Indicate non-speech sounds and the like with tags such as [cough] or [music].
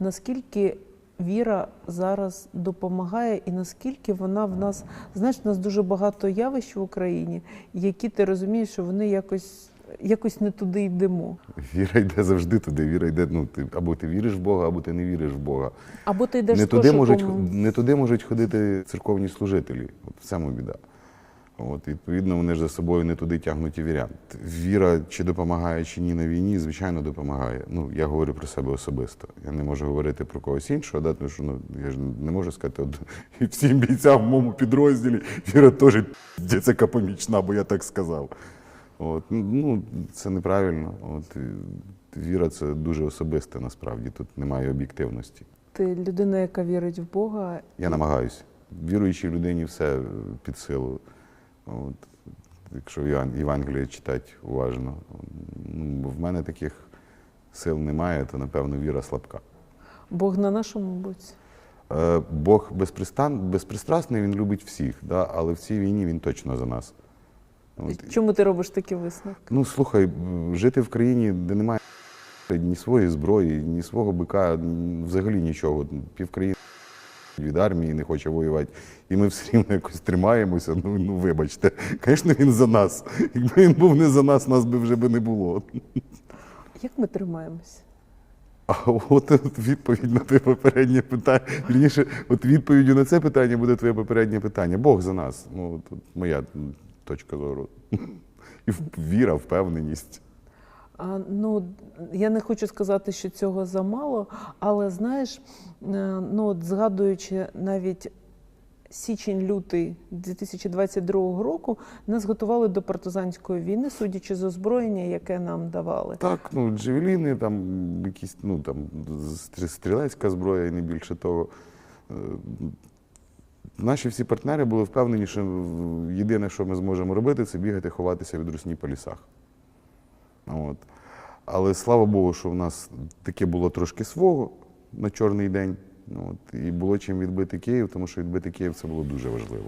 наскільки віра зараз допомагає, і наскільки вона в нас, знаєш, в нас дуже багато явищ в Україні, які ти розумієш, що вони якось, якось не туди йдемо. Віра йде завжди туди. Віра йде, ну ти або ти віриш в Бога, або ти не віриш в Бога. Або ти йдеш Не туди, можуть, не туди можуть ходити церковні служителі. От в цьому біда. От, відповідно, вони ж за собою не туди тягнуть і вірян. Віра, чи допомагає, чи ні на війні, звичайно, допомагає. Ну, я говорю про себе особисто. Я не можу говорити про когось іншого, да, тому що ну, я ж не можу сказати, от, [laughs] і всім бійцям в моєму підрозділі віра теж це помічна, бо я так сказав. От, ну, це неправильно. От, віра це дуже особисте насправді. Тут немає об'єктивності. Ти людина, яка вірить в Бога. Я намагаюся. Віруючій людині все під силу. От, якщо Єван- Євангеліє читати уважно. Ну, в мене таких сил немає, то напевно віра слабка. Бог на нашому боці. Е, Бог безпристрасний, він любить всіх, да? але в цій війні він точно за нас. От. Чому ти робиш такі висновки? Ну слухай, жити в країні, де немає ні своєї зброї, ні свого бика, взагалі нічого. Півкраїни від армії не хоче воювати. І ми все рівно якось тримаємося. Ну, ну вибачте. Звісно, він за нас. Якби він був не за нас, нас би вже би не було. Як ми тримаємося? А от відповідь на твоє попереднє питання. Вірніше, от відповіддю на це питання буде твоє попереднє питання. Бог за нас. Ну, тут моя точка зору. І віра, впевненість. Ну, я не хочу сказати, що цього замало, але знаєш, е, ну, от згадуючи навіть січень-лютий 2022 року, нас готували до партизанської війни, судячи з озброєння, яке нам давали. Так, ну, джевеліни, там якісь, ну там стр- стрілецька зброя і не більше того. Е, Наші всі партнери були впевнені, що єдине, що ми зможемо робити, це бігати, ховатися від русні по лісах. От. Але слава Богу, що в нас таке було трошки свого на чорний день. От. І було чим відбити Київ, тому що відбити Київ це було дуже важливо.